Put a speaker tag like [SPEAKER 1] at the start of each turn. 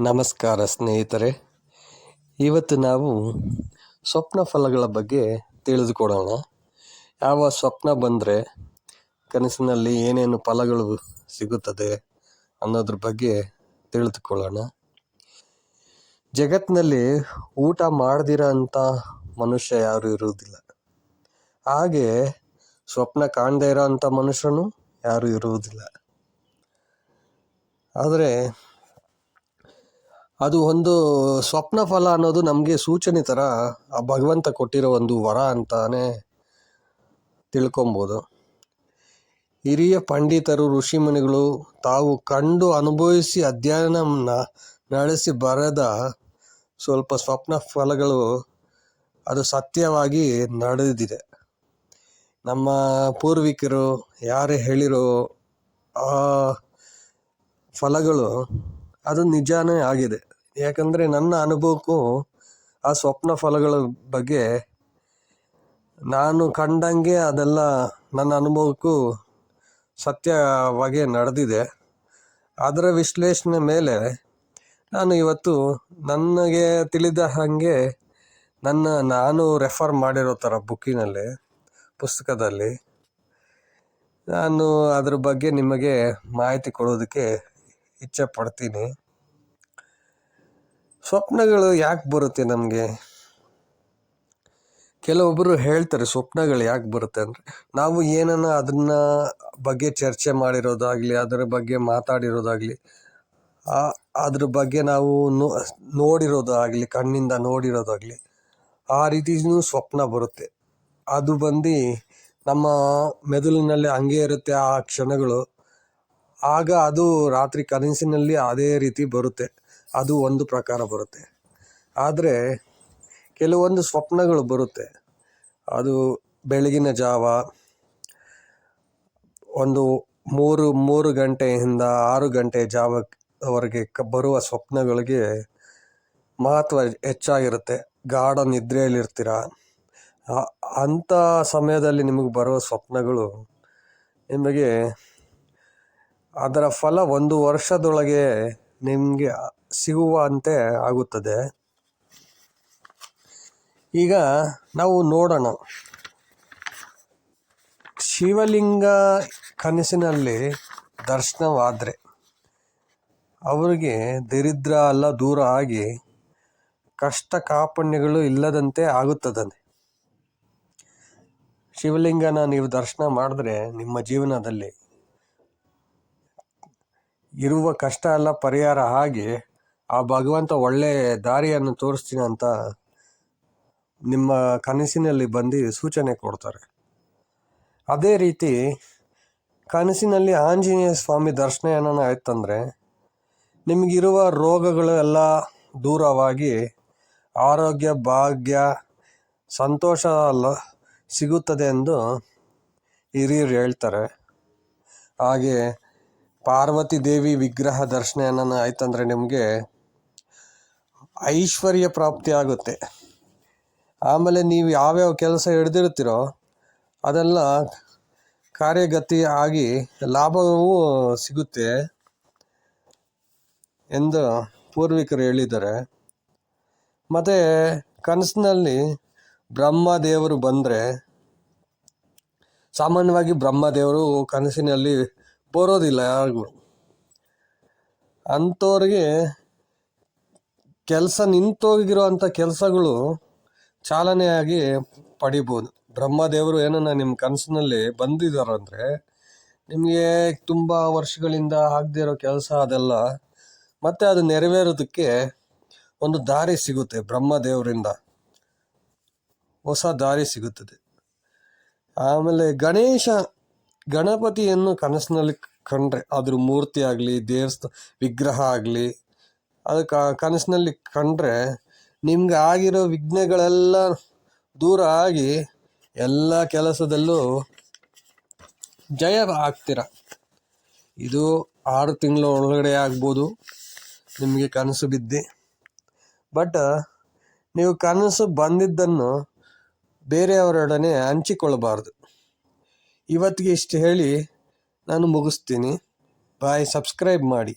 [SPEAKER 1] ನಮಸ್ಕಾರ ಸ್ನೇಹಿತರೆ. ಇವತ್ತು ನಾವು ಸ್ವಪ್ನ ಫಲಗಳ ಬಗ್ಗೆ ತಿಳಿದುಕೊಳ್ಳೋಣ ಯಾವ ಸ್ವಪ್ನ ಬಂದರೆ ಕನಸಿನಲ್ಲಿ ಏನೇನು ಫಲಗಳು ಸಿಗುತ್ತದೆ ಅನ್ನೋದ್ರ ಬಗ್ಗೆ ತಿಳಿದುಕೊಳ್ಳೋಣ. ಜಗತ್ತಿನಲ್ಲಿ ಊಟ ಮಾಡದಿರೋ ಅಂಥ ಮನುಷ್ಯ ಯಾರು ಇರುವುದಿಲ್ಲ. ಹಾಗೆ ಸ್ವಪ್ನ ಕಾಣದೇ ಇರೋ ಅಂಥ ಮನುಷ್ಯನು ಯಾರು ಇರುವುದಿಲ್ಲ. ಆದರೆ ಅದು ಒಂದು ಸ್ವಪ್ನ ಫಲ ಅನ್ನೋದು ನಮಗೆ ಸೂಚನೆ ಥರ ಆ ಭಗವಂತ ಕೊಟ್ಟಿರೋ ಒಂದು ವರ ಅಂತಾನೆ ತಿಳ್ಕೊಬೋದು. ಹಿರಿಯ ಪಂಡಿತರು ಋಷಿಮುನಿಗಳು ತಾವು ಕಂಡು ಅನುಭವಿಸಿ ಅಧ್ಯಯನ ನಡೆಸಿ ಬರೆದ ಸ್ವಲ್ಪ ಸ್ವಪ್ನ ಫಲಗಳು ಅದು ಸತ್ಯವಾಗಿ ನಡೆದಿದೆ. ನಮ್ಮ ಪೂರ್ವಿಕರು ಯಾರೇ ಹೇಳಿರೋ ಆ ಫಲಗಳು ಅದು ನಿಜಾನೇ ಆಗಿದೆ. ಯಾಕಂದರೆ ನನ್ನ ಅನುಭವಕ್ಕೂ ಆ ಸ್ವಪ್ನ ಫಲಗಳ ಬಗ್ಗೆ ನಾನು ಕಂಡಂಗೆ ಅದೆಲ್ಲ ನನ್ನ ಅನುಭವಕ್ಕೂ ಸತ್ಯವಾಗಿ ನಡೆದಿದೆ. ಅದರ ವಿಶ್ಲೇಷಣೆ ಮೇಲೆ ನಾನು ಇವತ್ತು ನನಗೆ ತಿಳಿದ ಹಾಗೆ ನನ್ನ, ನಾನು ರೆಫರ್ ಮಾಡಿರೋ ಥರ ಬುಕ್ಕಿನಲ್ಲಿ, ಪುಸ್ತಕದಲ್ಲಿ ನಾನು ಅದ್ರ ಬಗ್ಗೆ ನಿಮಗೆ ಮಾಹಿತಿ ಕೊಡೋದಕ್ಕೆ ಇಚ್ಛೆ ಪಡ್ತೀನಿ. ಸ್ವಪ್ನಗಳು ಯಾಕೆ ಬರುತ್ತೆ ನಮಗೆ? ಕೆಲವೊಬ್ಬರು ಹೇಳ್ತಾರೆ ಸ್ವಪ್ನಗಳು ಯಾಕೆ ಬರುತ್ತೆ ಅಂದರೆ, ನಾವು ಏನನ್ನ ಅದನ್ನ ಬಗ್ಗೆ ಚರ್ಚೆ ಮಾಡಿರೋದಾಗಲಿ, ಅದರ ಬಗ್ಗೆ ಮಾತಾಡಿರೋದಾಗಲಿ ಅದ್ರ ಬಗ್ಗೆ ನಾವು ನೋ, ನೋಡಿರೋದಾಗಲಿ, ಕಣ್ಣಿಂದ ನೋಡಿರೋದಾಗಲಿ, ಆ ರೀತಿಯೂ ಸ್ವಪ್ನ ಬರುತ್ತೆ. ಅದು ಬಂದು ನಮ್ಮ ಮೆದುಳಿನಲ್ಲಿ ಹಂಗೆ ಇರುತ್ತೆ ಆ ಕ್ಷಣಗಳು. ಆಗ ಅದು ರಾತ್ರಿ ಕನಸಿನಲ್ಲಿ ಅದೇ ರೀತಿ ಬರುತ್ತೆ. ಅದು ಒಂದು ಪ್ರಕಾರ ಬರುತ್ತೆ. ಆದರೆ ಕೆಲವೊಂದು ಸ್ವಪ್ನಗಳು ಬರುತ್ತೆ. ಅದು ಬೆಳಗಿನ ಜಾವ, ಒಂದು ಮೂರು ಮೂರು ಗಂಟೆಯಿಂದ ಆರು ಗಂಟೆ ಜಾವವರೆಗೆ ಕ ಬರುವ ಸ್ವಪ್ನಗಳಿಗೆ ಮಹತ್ವ ಹೆಚ್ಚಾಗಿರುತ್ತೆ. ಗಾಢ ನಿದ್ರೆಯಲ್ಲಿರ್ತೀರ? ಅಂಥ ಸಮಯದಲ್ಲಿ ನಿಮಗೆ ಬರುವ ಸ್ವಪ್ನಗಳು ನಿಮಗೆ ಅದರ ಫಲ ಒಂದು ವರ್ಷದೊಳಗೆ ನಿಮಗೆ ಸಿಗುವಂತೆ ಆಗುತ್ತದೆ. ಈಗ ನಾವು ನೋಡೋಣ. ಶಿವಲಿಂಗ ಕನಸಿನಲ್ಲಿ ದರ್ಶನವಾದರೆ ಅವರಿಗೆ ದರಿದ್ರ ಎಲ್ಲ ದೂರ ಆಗಿ ಕಷ್ಟ ಕಾಪಣ್ಯಗಳು ಇಲ್ಲದಂತೆ ಆಗುತ್ತದೆ ಶಿವಲಿಂಗನ ನೀವು ದರ್ಶನ ಮಾಡಿದ್ರೆ ನಿಮ್ಮ ಜೀವನದಲ್ಲಿ ಇರುವ ಕಷ್ಟ ಎಲ್ಲ ಪರಿಹಾರ ಆಗಿ ಆ ಭಗವಂತ ಒಳ್ಳೆ ದಾರಿಯನ್ನು ತೋರಿಸ್ತೀನಿ ಅಂತ ನಿಮ್ಮ ಕನಸಿನಲ್ಲಿ ಬಂದು ಸೂಚನೆ ಕೊಡ್ತಾರೆ. ಅದೇ ರೀತಿ ಕನಸಿನಲ್ಲಿ ಆಂಜನೇಯ ಸ್ವಾಮಿ ದರ್ಶನ ಏನಾನ ಆಯ್ತಂದರೆ ನಿಮಗಿರುವ ರೋಗಗಳು ಎಲ್ಲ ದೂರವಾಗಿ ಆರೋಗ್ಯ, ಭಾಗ್ಯ, ಸಂತೋಷ ಅಲ್ಲ ಸಿಗುತ್ತದೆ ಎಂದು ಹಿರಿಯರು ಹೇಳ್ತಾರೆ. ಹಾಗೆ ಪಾರ್ವತಿ ದೇವಿ ವಿಗ್ರಹ ದರ್ಶನ ಏನಾನ ಆಯ್ತಂದರೆ ನಿಮಗೆ ಐಶ್ವರ್ಯ ಪ್ರಾಪ್ತಿ ಆಗುತ್ತೆ. ಆಮೇಲೆ ನೀವು ಯಾವ್ಯಾವ ಕೆಲಸ ಹಿಡ್ದಿರ್ತೀರೋ ಅದೆಲ್ಲ ಕಾರ್ಯಗತಿ ಆಗಿ ಲಾಭವೂ ಸಿಗುತ್ತೆ ಎಂದು ಪೂರ್ವಿಕರು ಹೇಳಿದ್ದಾರೆ. ಮತ್ತು ಕನಸಿನಲ್ಲಿ ಬ್ರಹ್ಮದೇವರು ಬಂದರೆ ಸಾಮಾನ್ಯವಾಗಿ ಬ್ರಹ್ಮದೇವರು ಕನಸಿನಲ್ಲಿ ಬರೋದಿಲ್ಲ ಯಾರಿಗೂ. ಅಂಥವ್ರಿಗೆ ಕೆಲಸ ನಿಂತೋಗಿರುವಂಥ ಕೆಲಸಗಳು ಚಾಲನೆಯಾಗಿ ಪಡಿಬೋದು. ಬ್ರಹ್ಮದೇವರು ಏನನ್ನ ನಿಮ್ಮ ಕನಸಿನಲ್ಲಿ ಬಂದಿದ್ದಾರಂದರೆ, ನಿಮಗೆ ತುಂಬ ವರ್ಷಗಳಿಂದ ಆಗದೇ ಇರೋ ಕೆಲಸ ಅದೆಲ್ಲ, ಮತ್ತೆ ಅದು ನೆರವೇರೋದಕ್ಕೆ ಒಂದು ದಾರಿ ಸಿಗುತ್ತೆ ಬ್ರಹ್ಮದೇವರಿಂದ. ಹೊಸ ದಾರಿ ಸಿಗುತ್ತದೆ. ಆಮೇಲೆ ಗಣೇಶ, ಗಣಪತಿಯನ್ನು ಕನಸಿನಲ್ಲಿ ಕಂಡ್ರೆ ಅದ್ರ ಮೂರ್ತಿ ಆಗಲಿ, ದೇವಸ್ಥ, ವಿಗ್ರಹ ಆಗಲಿ ಅದು ಕನಸಿನಲ್ಲಿ ಕಂಡ್ರೆ ನಿಮ್ಗೆ ಆಗಿರೋ ವಿಘ್ನಗಳೆಲ್ಲ ದೂರ ಆಗಿ ಎಲ್ಲ ಕೆಲಸದಲ್ಲೂ ಜಯ ಆಗ್ತೀರ. ಇದು ಆರು ತಿಂಗಳ ಒಳಗಡೆ ಆಗ್ಬೋದು ನಿಮಗೆ ಕನಸು ಬಿದ್ದಿ. ಬಟ್ ನೀವು ಕನಸು ಬಂದಿದ್ದನ್ನು ಬೇರೆಯವರೊಡನೆ ಹಂಚಿಕೊಳ್ಳಬಾರ್ದು ಇವತ್ತಿಗೆ ಇಷ್ಟು ಹೇಳಿ ನಾನು ಮುಗಿಸ್ತೀನಿ. ಬಾಯ್ ಸಬ್ಸ್ಕ್ರೈಬ್ ಮಾಡಿ.